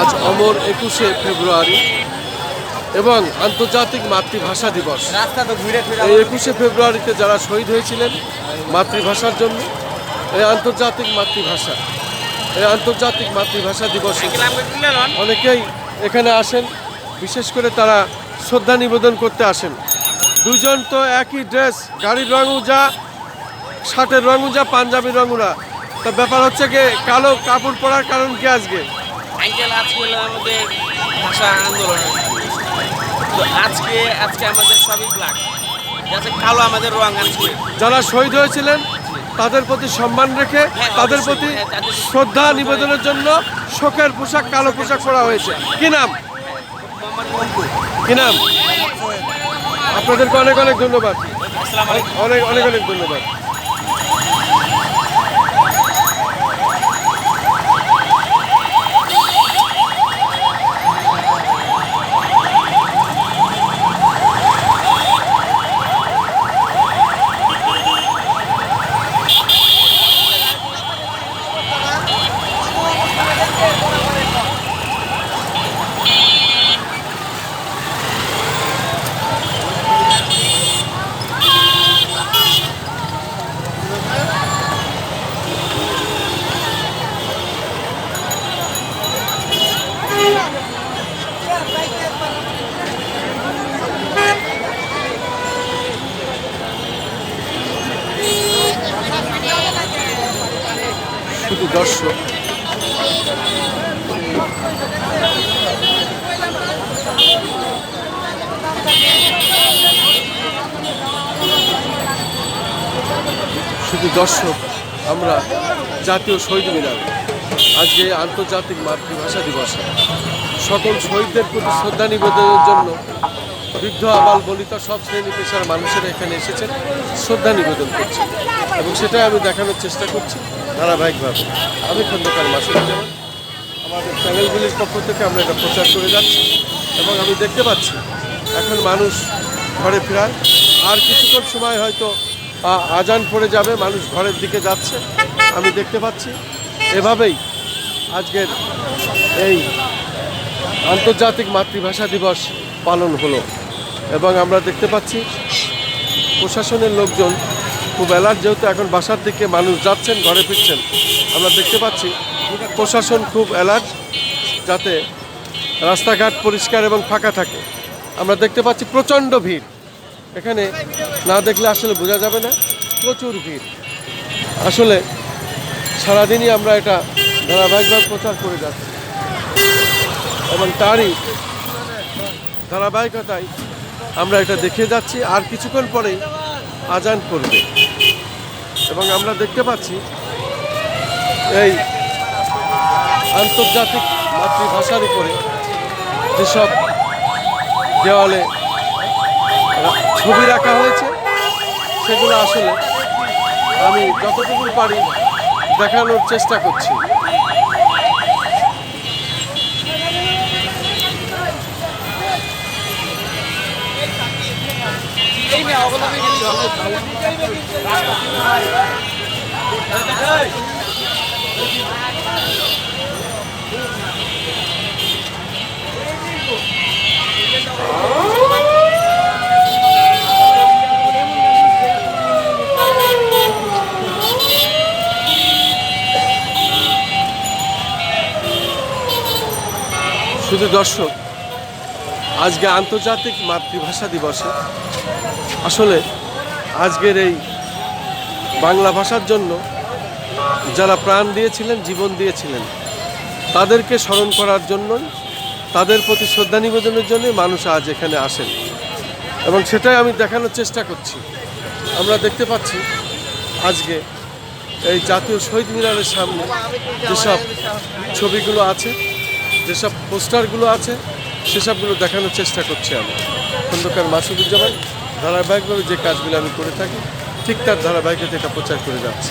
আজ অমর একুশে ফেব্রুয়ারি এবং আন্তর্জাতিক মাতৃভাষা দিবস। এই একুশে ফেব্রুয়ারিতে যারা শহীদ হয়েছিলেন মাতৃভাষার জন্য এই আন্তর্জাতিক মাতৃভাষা এই আন্তর্জাতিক মাতৃভাষা দিবস অনেকেই এখানে আসেন বিশেষ করে তারা শ্রদ্ধা নিবেদন করতে আসেন। দুজন তো একই ড্রেস গাড়ির রঙও যা শার্টের রঙও যা পাঞ্জাবির রঙও না তা ব্যাপার হচ্ছে কি কালো কাপড় পরার কারণ কি আজকে? আঙ্কেল আজকে হলো আমাদের ভাষা আন্দোলন। তো আজকে আজকে আমাদের সবই ব্ল্যাক আছে কালো আমাদের রং আজকে যারা শহীদ হয়েছিলেন তাদের প্রতি সম্মান রেখে হ্যাঁ, তাদের প্রতি হ্যাঁ, তাদের প্রতি শ্রদ্ধা নিবেদনের জন্য শোকের পোশাক কালো পোশাক পরা হয়েছে। কি নাম? কি নাম? আপনাদেরকে অনেক অনেক ধন্যবাদ। অনেক অনেক অনেক ধন্যবাদ। শুধু দর্শক। শুধু দর্শক, আমরা জাতীয় শহীদ মিনার আজকে আন্তর্জাতিক মাতৃভাষা দিবস। সকল শহীদদের প্রতি শ্রদ্ধা নিবেদনের জন্য বৃদ্ধ আবাল বলিতা সব শ্রেণি পেশার মানুষেরা এখানে এসেছেন, শ্রদ্ধা নিবেদন করছে এবং সেটাই আমি দেখানোর চেষ্টা করছি ধারাবাহিকভাবে। আমি খন্দকার মাসুদ জামান। আমাদের চ্যানেলগুলির পক্ষ থেকে আমরা এটা প্রচার করে যাচ্ছি এবং আমি দেখতে পাচ্ছি, এখন মানুষ ঘরে ফেরায়। আর কিছুক্ষণ সময় হয়তো আজান পড়ে যাবে, মানুষ ঘরের দিকে যাচ্ছে। আমি দেখতে পাচ্ছি, এভাবেই আজকের এই আন্তর্জাতিক মাতৃভাষা দিবস পালন হলো। এবং আমরা দেখতে পাচ্ছি প্রশাসনের লোকজন খুব অ্যালার্ট যেহেতু এখন বাসার দিকে মানুষ যাচ্ছেন, ঘরে ফিরছেন। আমরা দেখতে পাচ্ছি প্রশাসন খুব অ্যালার্ট যাতে রাস্তাঘাট পরিষ্কার এবং ফাঁকা থাকে। আমরা দেখতে পাচ্ছি প্রচণ্ড ভিড়। এখানে না দেখলে আসলে বোঝা যাবে না, প্রচুর ভিড়। আসলে সারাদিনই আমরা এটা ধারাবাহিকভাবে প্রচার করে যাচ্ছি। এবং তারই ধারাবাহিকতায় আমরা এটা দেখে যাচ্ছি আর কিছুক্ষণ পরেই আজান করবে। এবং আমরা দেখতে পাচ্ছি এই আন্তর্জাতিক মাতৃভাষার উপরে যেসব দেওয়ালে ছবি রাখা হয়েছে, সেগুলো আসলে আমি যতটুকু পারি দেখানোর চেষ্টা করছি। শুধু দর্শক আজকে আন্তর্জাতিক মাতৃভাষা দিবসে আসলে আজকের এই বাংলা ভাষার জন্য যারা প্রাণ দিয়েছিলেন, জীবন দিয়েছিলেন, তাদেরকে স্মরণ করার জন্যই, তাদের প্রতি শ্রদ্ধা নিবেদনের জন্যই মানুষ আজ এখানে আসেন। এবং সেটাই আমি দেখানোর চেষ্টা করছি। আমরা দেখতে পাচ্ছি আজকে এই জাতীয় শহীদ মিনারের সামনে যেসব ছবিগুলো আছে, যেসব পোস্টারগুলো আছে, সেসবগুলো দেখানোর চেষ্টা করছি আমি খন্দকার মাসুদুজ্জামান, ধারাবাহিকভাবে যে কাজগুলো আমি করে থাকি, ঠিক তার ধারাবাহিকতা এটা প্রচার করে যাচ্ছে।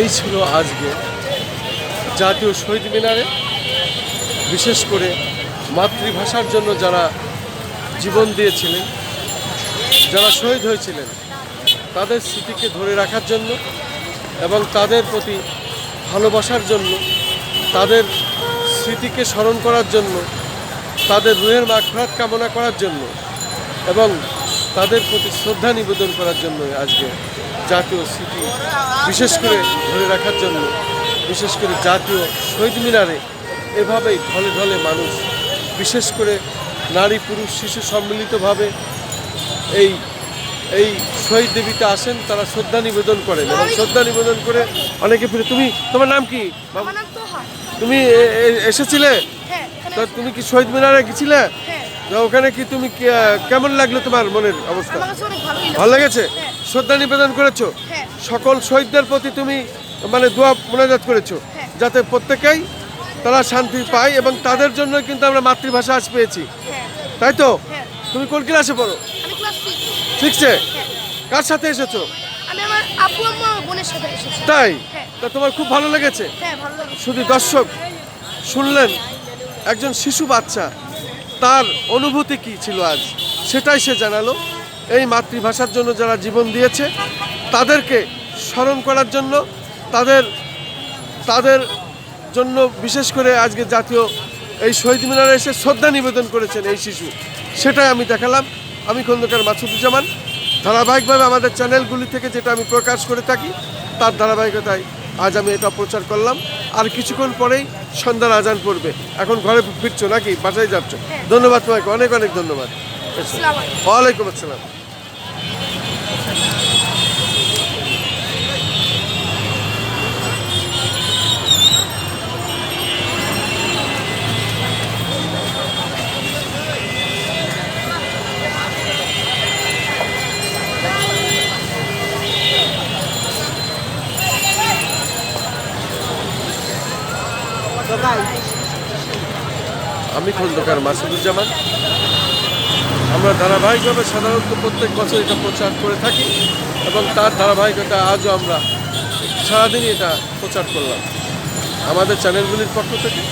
এই ছিল আজকে জাতীয় শহীদ মিনারে। বিশেষ করে মাতৃভাষার জন্য যারা জীবন দিয়েছিলেন, যারা শহীদ হয়েছিলেন, তাদের স্মৃতিকে ধরে রাখার জন্য এবং তাদের প্রতি ভালোবাসার জন্য, তাদের স্মৃতিকে স্মরণ করার জন্য, তাদের রুহের মাগফরাত কামনা করার জন্য এবং তাদের প্রতি শ্রদ্ধা নিবেদন করার জন্য আজকে জাতীয় স্মৃতি বিশেষ করে ধরে রাখার জন্য বিশেষ করে জাতীয় শহীদ মিনারে এভাবেই ঢলে ঢলে মানুষ বিশেষ করে নারী পুরুষ শিশু সম্মিলিতভাবে এই এই শহীদ দেবীতে আসেন তারা শ্রদ্ধা নিবেদন করেন এবং শ্রদ্ধা নিবেদন করে অনেকে ফিরে তুমি তোমার নাম কি? তুমি এসেছিলে? হ্যাঁ তা তুমি কি শহীদ মিনারে গেছিলে? হ্যাঁ। ওখানে কি তুমি কেমন লাগল তোমার মনের অবস্থা? ভালো লেগেছে? হ্যাঁ। শ্রদ্ধা নিবেদন করেছ? হ্যাঁ। সকল শহীদদের প্রতি তুমি মানে দোয়া মোনাজাত করেছ। হ্যাঁ। যাতে প্রত্যেকেই তারা শান্তি পায় এবং তাদের জন্য কিন্তু আমরা মাতৃভাষা আজ পেয়েছি। হ্যাঁ। তাই তো? তুমি কোন ক্লাসে পড়ো? হ্যাঁ। কার সাথে এসেছ? তাই। তা তোমার খুব ভালো লেগেছে। শুধু দর্শক শুনলেন একজন শিশু বাচ্চা তার অনুভূতি কি ছিল আজ? সেটাই সে জানালো। এই মাতৃভাষার জন্য যারা জীবন দিয়েছে, তাদেরকে স্মরণ করার জন্য, তাদের তাদের জন্য বিশেষ করে আজকে জাতীয় এই শহীদ মিনারে এসে শ্রদ্ধা নিবেদন করেছেন এই শিশু। সেটাই আমি দেখালাম। আমি খন্দকার মাসুদুজ্জামান। ধারাবাহিকভাবে আমাদের চ্যানেলগুলি থেকে যেটা আমি প্রকাশ করে থাকি, তার ধারাবাহিকতায় আজ আমি এটা প্রচার করলাম। আর কিছুক্ষণ পরেই সন্ধ্যার আজান পড়বে। এখন ঘরে ফিরছো নাকি? বাসায় যাচ্ছ। ধন্যবাদ তোমাকে। অনেক অনেক ধন্যবাদ। ওয়ালাইকুম আসসালাম। আমি খন্দকার মাসুদুজ্জামান। আমরা ধারাবাহিকভাবে সাধারণত প্রত্যেক বছর এটা প্রচার করে থাকি এবং তার ধারাবাহিকতা আজও আমরা সারাদিনই এটা প্রচার করলাম। আমাদের চ্যানেলগুলির পক্ষ থেকে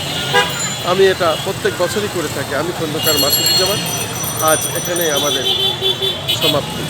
আমি এটা প্রত্যেক বছরই করে থাকি। আমি খন্দকার মাসুদুজ্জামান। আজ এখানে আমাদের সমাপ্তি।